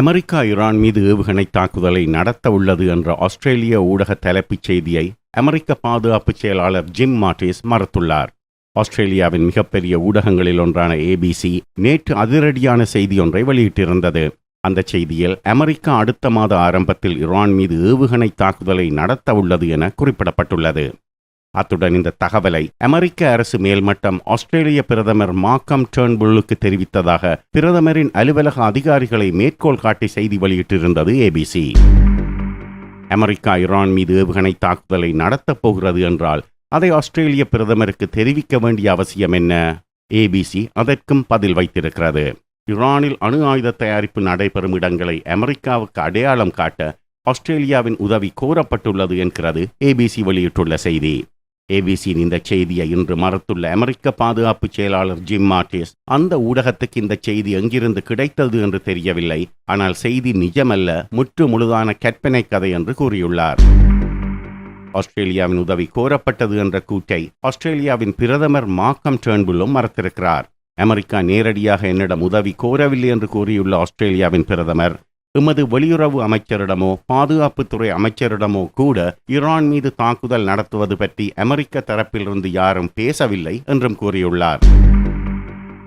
America Iran மீது ஏவுகணை தாக்குதலை நடத்த உள்ளது என்ற ஆஸ்திரேலிய ஊடக தலைப்புச் செய்தியை அமெரிக்க பாதுகாப்பு செயலாளர் ஜிம் மார்டிஸ் மறுத்துள்ளார். ஆஸ்திரேலியாவின் மிகப்பெரிய ஊடகங்களில் ஒன்றான ஏபிசி நேற்று அதிரடியான செய்தி ஒன்றை வெளியிட்டிருந்தது. அந்த செய்தியில் அமெரிக்கா அடுத்த மாத ஆரம்பத்தில் ஈரான் மீது ஏவுகணை தாக்குதலை நடத்த உள்ளது என குறிப்பிடப்பட்டுள்ளது. அத்துடன் இந்த தகவலை அமெரிக்க அரசு மேல்மட்டம் ஆஸ்திரேலிய பிரதமர் மாக்கம் டேர்ன்புல்லுக்கு தெரிவித்ததாக பிரதமரின் அலுவலக அதிகாரிகளை மேற்கோள் காட்டி செய்தி வெளியிட்டிருந்தது ஏபிசி அமெரிக்கா ஈரான் மீது ஏவுகணை தாக்குதலை நடத்தப் போகிறது என்றால் அதை ஆஸ்திரேலிய பிரதமருக்கு தெரிவிக்க வேண்டிய அவசியம் என்ன? ஏபிசி அதற்கும் பதில் வைத்திருக்கிறது. ஈரானில் அணு ஆயுத தயாரிப்பு நடைபெறும் இடங்களை அமெரிக்காவுக்கு அடையாளம் காட்ட ஆஸ்திரேலியாவின் உதவி கோரப்பட்டுள்ளது என்கிறது ஏபிசி வெளியிட்டுள்ள செய்தி. ஏபிசியின் இந்த செய்தியை இன்று மறுத்துள்ள அமெரிக்க பாதுகாப்பு செயலாளர் ஜிம் மார்டிஸ் அந்த ஊடகத்துக்கு இந்த செய்தி எங்கிருந்து கிடைத்தது என்று தெரியவில்லை. ஆனால் செய்தி நிஜமல்ல முற்று முழுதான கற்பனை கதை என்று கூறியுள்ளார். ஆஸ்திரேலியாவின் உதவி கோரப்பட்டது என்ற கூற்றை ஆஸ்திரேலியாவின் பிரதமர் மாக்கம் டேர்ன்புல்லும் மறுத்திருக்கிறார். அமெரிக்கா நேரடியாக என்னிடம் உதவி கோரவில்லை என்று கூறியுள்ள ஆஸ்திரேலியாவின் பிரதமர் எமது வெளியுறவு அமைச்சரிடமோ பாதுகாப்புத்துறை அமைச்சரிடமோ கூட ஈரான் மீது தாக்குதல் நடத்துவது பற்றி அமெரிக்க தரப்பிலிருந்து யாரும் பேசவில்லை என்றும் கூறியுள்ளார்.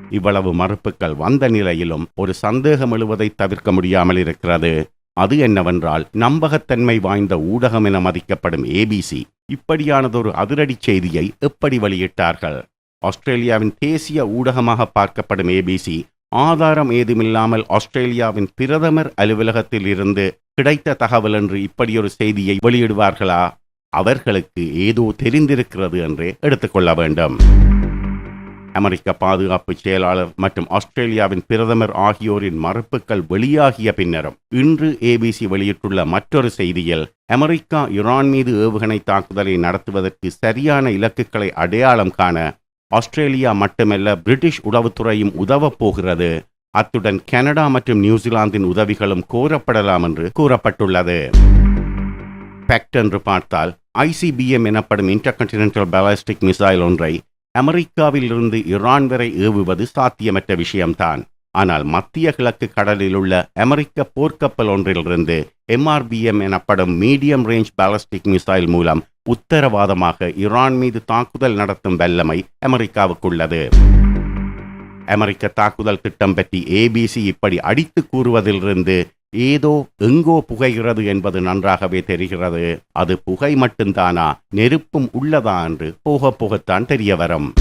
இவ்வளவு மறுப்புகள் வந்த நிலையிலும் ஒரு சந்தேகம் எழுவதை தவிர்க்க முடியாமல் இருக்கிறது அது என்னவென்றால் நம்பகத்தன்மை வாய்ந்த ஊடகம் என மதிக்கப்படும் ஏபிசி இப்படியானதொரு அதிரடி செய்தியை எப்படி வெளியிட்டார்கள்? ஆஸ்திரேலியாவின் தேசிய ஊடகமாக பார்க்கப்படும் ஏபிசி ஆதாரம் ஏதுமில்லாமல் ஆஸ்திரேலியாவின் பிரதமர் அலுவலகத்தில் இருந்து கிடைத்த தகவல் என்று இப்படியொரு செய்தியை வெளியிடுவார்களா? அவர்களுக்கு ஏதோ தெரிந்திருக்கிறது என்றே எடுத்துக்கொள்ள வேண்டும். அமெரிக்க பாதுகாப்பு செயலாளர் மற்றும் ஆஸ்திரேலியாவின் பிரதமர் ஆகியோரின் மறுப்புகள் வெளியாகிய பின்னரும் இன்று ஏபிசி வெளியிட்டுள்ள மற்றொரு செய்தியில் அமெரிக்கா யுரான் மீது ஏவுகணை தாக்குதலை நடத்துவதற்கு சரியான இலக்குகளை அடையாளம் காண ஆஸ்திரேலியா மட்டுமல்ல பிரிட்டிஷ் உளவுத்துறையும் உதவப் போகிறது. அத்துடன் கனடா மற்றும் நியூசிலாந்தின் உதவிகளும் கோரப்படலாம் என்று கூறப்பட்டுள்ளது. பெக்ட் என்று பார்த்தால் ஐசிபிஎம் எனப்படும் இன்டர்கண்டினென்டல் பாலாஸ்டிக் மிசைல் ஒன்றை அமெரிக்காவிலிருந்து ஈரான் வரை ஏவுவது சாத்தியமற்ற விஷயம்தான். ஆனால் மத்திய கிழக்கு கடலில் உள்ள அமெரிக்க போர்க்கப்பல் ஒன்றிலிருந்து எம்ஆர்பிஎம் எனப்படும் மீடியம் ரேஞ்ச் பாலஸ்டிக் மிசைல் மூலம் உத்தரவாதமாக ஈரான் மீது தாக்குதல் நடத்தும் வல்லமை அமெரிக்காவுக்குள்ளது. அமெரிக்க தாக்குதல் திட்டம் பற்றி ஏபிசி இப்படி அடித்து கூறுவதிலிருந்து ஏதோ எங்கோ புகைகிறது என்பது நன்றாகவே தெரிகிறது. அது புகை மட்டும்தானா? நெருப்பும் உள்ளதா என்று போக போகத்தான் தெரிய வரும்